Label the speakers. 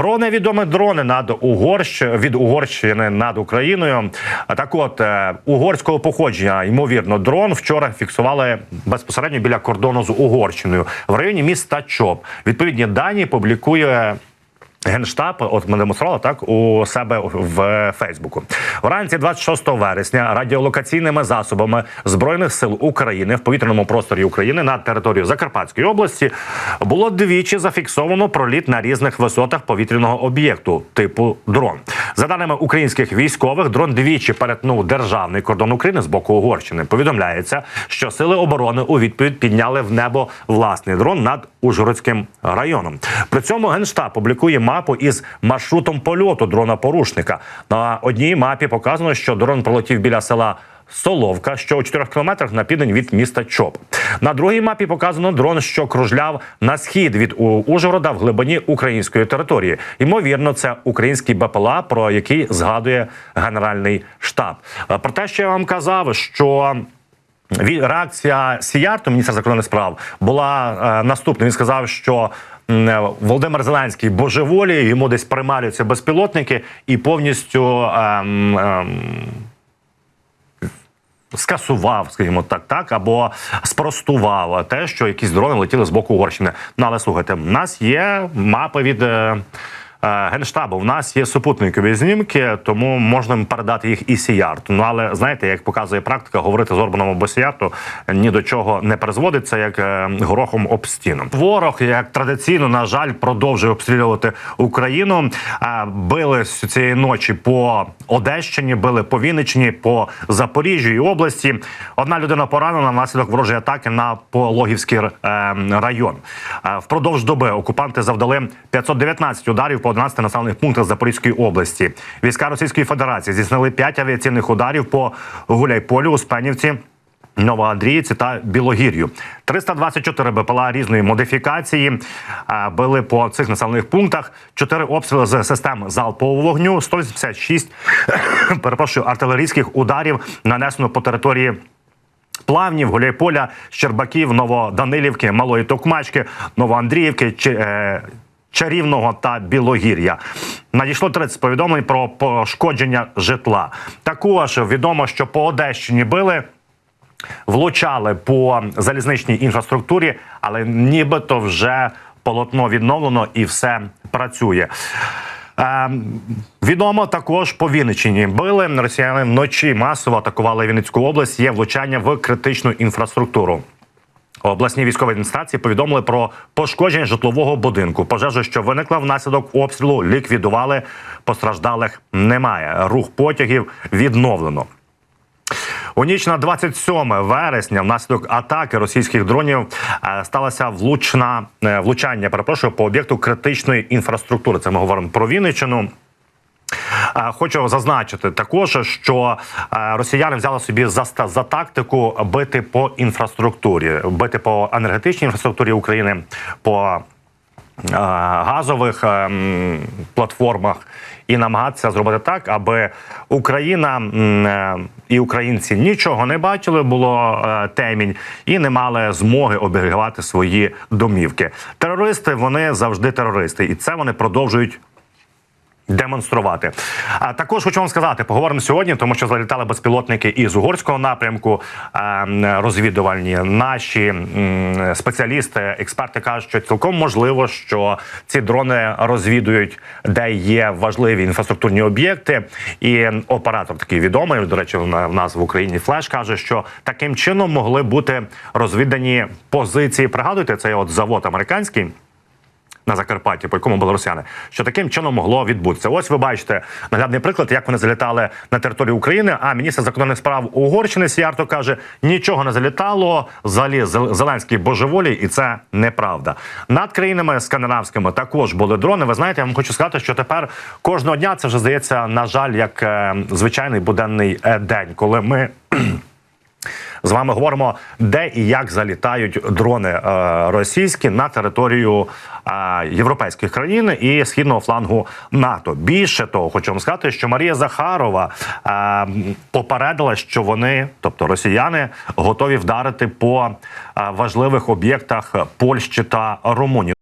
Speaker 1: Про невідомі дрони над Угорщ від Угорщини над Україною. Так, от е, угорського походження, ймовірно, дрон вчора фіксували безпосередньо біля кордону з Угорщиною в районі міста Чоп. Відповідні дані публікує. Генштаб, от ми демонстрували так у себе в Фейсбуку. Вранці 26 вересня радіолокаційними засобами збройних сил України в повітряному просторі України на територію Закарпатської області було двічі зафіксовано проліт на різних висотах повітряного об'єкту типу дрон. За даними українських військових, дрон двічі перетнув державний кордон України з боку Угорщини. Повідомляється, що сили оборони у відповідь підняли в небо власний дрон над Ужгородським районом. При цьому генштаб публікує мапу із маршрутом польоту дрона порушника. На одній мапі показано, що дрон пролетів біля села. Соловка, що у 4 кілометрах на південь від міста Чоп. На другій мапі показано дрон, що кружляв на схід від Ужгорода в глибині української території. Ймовірно, це український БПЛА, про який згадує Генеральний штаб. Е, Про те, що я вам казав, що реакція Сіярту, міністра закордонних справ, була е, наступна. Він сказав, що е, Володимир Зеленський божеволіє, йому десь примарюються безпілотники і повністю. ем, ем, Скасував, скажімо так, так або спростував те, що якісь дрони летіли з боку Угорщини. Ну але слухайте, в нас є мапи від е, генштабу. В нас є супутникові знімки, тому можна передати їх і Сіярту. Ну але знаєте, як показує практика, говорити з Орбаном або Сіярту ні до чого не призводиться, як е, горохом об стіну. Ворог, як традиційно, на жаль, продовжує обстрілювати Україну. Е, Били цієї ночі по Одещині, били по Вінниччині, по Запоріжжю і області. Одна людина поранена внаслідок ворожої атаки на Пологівський е, район. Е, Впродовж доби окупанти завдали 519 ударів по 11 населених пунктах Запорізької області. Війська Російської Федерації здійснили 5 авіаційних ударів по Гуляйполю, Успенівці. Новоандріївці та Білогір'ю 324 БПЛА різної модифікації е, били по цих населених пунктах. 4 обстріли з систем залпового вогню, 186 перепрошую артилерійських ударів нанесено по території. Плавнів, Гуляйполя, Щербаків, Новоданилівки, Малої Токмачки, Новоандріївки, е, Чарівного та Білогір'я. Надійшло 30 повідомлень про пошкодження житла. Також відомо, що по Одещині били. Влучали по залізничній інфраструктурі, але нібито вже полотно відновлено і все працює. Е, відомо також по Вінниччині били росіяни вночі масово атакували Вінницьку область. Є влучання в критичну інфраструктуру. Обласні військові адміністрації повідомили про пошкодження житлового будинку. Пожежу, що виникла внаслідок обстрілу, ліквідували. Постраждалих немає. Рух потягів відновлено. У ніч на 27 вересня, внаслідок атаки російських дронів, е, сталося влучна е, влучання. Перепрошую по об'єкту критичної інфраструктури. Це ми говоримо про Вінниччину. Е, Хочу зазначити також, що е, росіяни взяли собі за, за тактику бити по інфраструктурі, бити по енергетичній інфраструктурі України, по е, газових платформах і намагатися зробити так, аби Україна і українці нічого не бачили, було темінь, і не мали змоги оберігати свої домівки. Терористи вони завжди терористи, і це вони продовжують демонструвати. А також хочу вам сказати, поговоримо сьогодні, тому що залітали безпілотники із угорського напрямку. Розвідувальні наші спеціалісти, експерти кажуть, що цілком можливо, що ці дрони розвідують, де є важливі інфраструктурні об'єкти. І оператор такий відомий. До речі, в нас в Україні флеш каже, що таким чином могли бути розвідані позиції. Пригадуєте, це от завод американський на Закарпатті, по якому були росіяни, що таким чином могло відбутися. Ось ви бачите наглядний приклад, як вони залітали на територію України. А міністр закордонних справ Угорщини Сіарто каже: нічого не залітало. Взагалі Зеленський божеволі, і це неправда. Над країнами скандинавськими також були дрони. Ви знаєте, я вам хочу сказати, що тепер кожного дня це вже здається, на жаль, як е, звичайний буденний е, день, коли ми. З вами говоримо, де і як залітають дрони е, російські на територію е, європейських країн і східного флангу НАТО. Більше того, хочу вам сказати, що Марія Захарова е, попередила, що вони, тобто росіяни, готові вдарити по важливих об'єктах Польщі та Румунії.